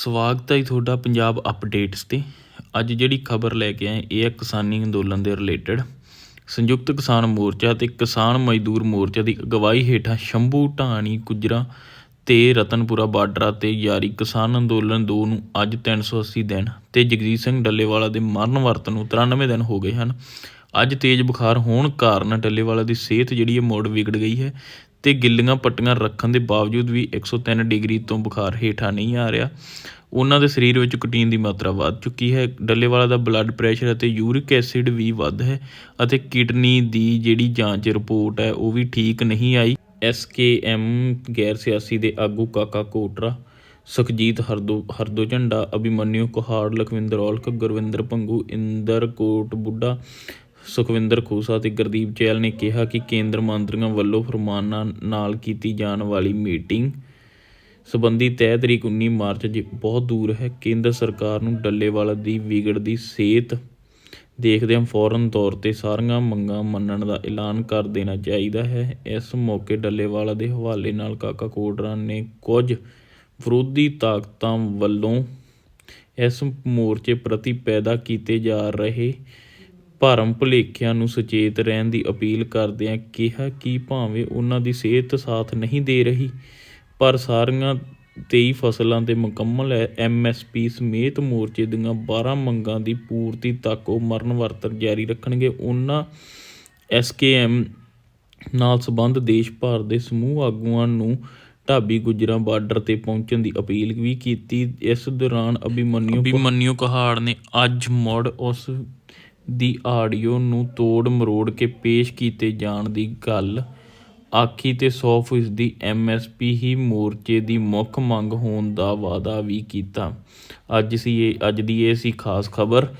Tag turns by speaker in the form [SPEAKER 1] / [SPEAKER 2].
[SPEAKER 1] ਸਵਾਗਤ ਹੈ ਜੀ ਤੁਹਾਡਾ ਪੰਜਾਬ ਅਪਡੇਟਸ ਤੇ। ਅੱਜ ਜਿਹੜੀ ਖਬਰ ਲੈ ਕੇ ਆਏ, ਇਹ ਹੈ ਕਿਸਾਨੀ ਅੰਦੋਲਨ ਦੇ ਰਿਲੇਟਡ ਸੰਯੁਕਤ ਕਿਸਾਨ ਮੋਰਚਾ ਤੇ ਕਿਸਾਨ ਮਜ਼ਦੂਰ ਮੋਰਚਾ ਦੀ ਅਗਵਾਈ ਹੇਠਾਂ ਸ਼ੰਭੂ, ਢਾਣੀ, ਗੁਜਰਾ ਤੇ ਰਤਨਪੁਰਾ ਬਾਰਡਰਾਂ ਤੇ ਜਾਰੀ ਕਿਸਾਨ ਅੰਦੋਲਨ 2 ਨੂੰ ਅੱਜ 380 ਦਿਨ ਤੇ ਜਗਜੀਤ ਸਿੰਘ ਡੱਲੇਵਾਲਾ ਦੇ ਮਰਨ ਵਰਤ ਨੂੰ 93 ਦਿਨ ਹੋ ਗਏ ਹਨ। ਅੱਜ ਤੇਜ਼ ਬੁਖਾਰ ਹੋਣ ਕਾਰਨ ਡੱਲੇਵਾਲਾ ਦੀ ਸਿਹਤ ਜਿਹੜੀ ਹੈ ਮੋੜ ਵਿਗੜ ਗਈ ਹੈ ਤੇ ਗਿੱਲੀਆਂ ਪੱਟੀਆਂ ਰੱਖਣ ਦੇ ਬਾਵਜੂਦ ਵੀ 103 ਡਿਗਰੀ ਤੋਂ ਬੁਖਾਰ ਹੇਠਾਂ ਨਹੀਂ ਆ ਰਿਹਾ। ਉਹਨਾਂ ਦੇ ਸਰੀਰ ਵਿੱਚ ਕੁਟੀਨ ਦੀ ਮਾਤਰਾ ਵੱਧ ਚੁੱਕੀ ਹੈ। ਡੱਲੇਵਾਲਾ ਦਾ ਬਲੱਡ ਪ੍ਰੈਸ਼ਰ ਅਤੇ ਯੂਰਿਕ ਐਸਿਡ ਵੀ ਵੱਧ ਹੈ ਅਤੇ ਕਿਡਨੀ ਦੀ ਜਿਹੜੀ ਜਾਂਚ ਰਿਪੋਰਟ ਹੈ, ਉਹ ਵੀ ਠੀਕ ਨਹੀਂ ਆਈ। ਐਸਕੇਐਮ ਗੈਰ ਸਿਆਸੀ ਦੇ ਆਗੂ ਕਾਕਾ ਕੋਟਰਾ, ਸੁਖਜੀਤ ਹਰਦੋ ਹਰਦੋ ਝੰਡਾ ਅਭਿਮਨਿਊ ਕੁਹਾੜ, ਲਖਵਿੰਦਰ ਔਲਖ, ਗੁਰਵਿੰਦਰ ਪੰਗੂ, ਇੰਦਰ ਕੋਟ ਬੁੱਢਾ ਸੁਖਵਿੰਦਰ ਖੋਸਾ ਤੇ ਗੁਰਦੀਪ ਚਹਿਲ ਨੇ ਕਿਹਾ ਕਿ ਕੇਂਦਰ ਮੰਤਰੀਆਂ ਵੱਲੋਂ ਫਰਮਾਨਾਂ ਨਾਲ ਕੀਤੀ ਜਾਣ ਵਾਲੀ ਮੀਟਿੰਗ ਸਬੰਧੀ ਤੈਅ ਤਰੀਕ 19 ਮਾਰਚ ਬਹੁਤ ਦੂਰ ਹੈ। ਕੇਂਦਰ ਸਰਕਾਰ ਨੂੰ ਡੱਲੇਵਾਲਾ ਦੀ ਵਿਗੜਦੀ ਸਿਹਤ ਦੇਖਦਿਆਂ ਫੌਰਨ ਤੌਰ ਤੇ ਸਾਰੀਆਂ ਮੰਗਾਂ ਮੰਨਣ ਦਾ ਐਲਾਨ ਕਰ ਦੇਣਾ ਚਾਹੀਦਾ ਹੈ। ਇਸ ਮੌਕੇ ਡੱਲੇਵਾਲਾ ਦੇ ਹਵਾਲੇ ਨਾਲ ਕਾਕਾ ਕੋਟਰਾ ਨੇ ਕੁਝ ਵਿਰੋਧੀ ਤਾਕਤਾਂ ਵੱਲੋਂ ਇਸ ਮੋਰਚੇ ਪ੍ਰਤੀ ਪੈਦਾ ਕੀਤੇ ਜਾ ਰਹੇ ਭਰਮ ਭੁਲੇਖਿਆਂ ਨੂੰ ਸੁਚੇਤ ਰਹਿਣ ਦੀ ਅਪੀਲ ਕਰਦਿਆਂ ਕਿਹਾ ਕਿ ਭਾਵੇਂ ਉਹਨਾਂ ਦੀ ਸਿਹਤ ਸਾਥ ਨਹੀਂ ਦੇ ਰਹੀ, ਪਰ ਸਾਰੀਆਂ 23 ਫਸਲਾਂ ਦੇ ਮੁਕੰਮਲ ਐਮਐਸਪੀ ਸਮੇਤ ਮੋਰਚੇ ਦੀਆਂ 12 ਮੰਗਾਂ ਦੀ ਪੂਰਤੀ ਤੱਕ ਉਹ ਮਰਨ ਵਰਤ ਜਾਰੀ ਰੱਖਣਗੇ। ਉਹਨਾਂ ਐਸਕੇਐਮ ਨਾਲ ਸੰਬੰਧ ਦੇਸ਼ ਭਰ ਦੇ ਸਮੂਹ ਆਗੂਆਂ ਨੂੰ ਢਾਬੀ ਗੁਜਰਾਂ ਬਾਰਡਰ ਤੇ ਪਹੁੰਚਣ ਦੀ ਅਪੀਲ ਵੀ ਕੀਤੀ। ਇਸ ਦੌਰਾਨ ਅਭਿਮਨਿਊ ਅਭਿਮਨਿਊ ਕਹਾੜ ਨੇ ਅੱਜ ਮੁੜ ਉਸ ਦੀ ਆਡੀਓ ਨੂੰ ਤੋੜ ਮਰੋੜ ਕੇ ਪੇਸ਼ ਕੀਤੇ ਜਾਣ ਦੀ ਗੱਲ ਆਖੀ ਤੇ 100% ਦੀ ਐਮਐਸਪੀ ਹੀ ਮੋਰਚੇ ਦੀ ਮੁੱਖ ਮੰਗ ਹੋਣ ਦਾ ਵਾਅਦਾ ਵੀ ਕੀਤਾ। ਅੱਜ ਸੀ ਇਹ ਅੱਜ ਦੀ ਇਹ ਸੀ ਖਾਸ ਖਬਰ।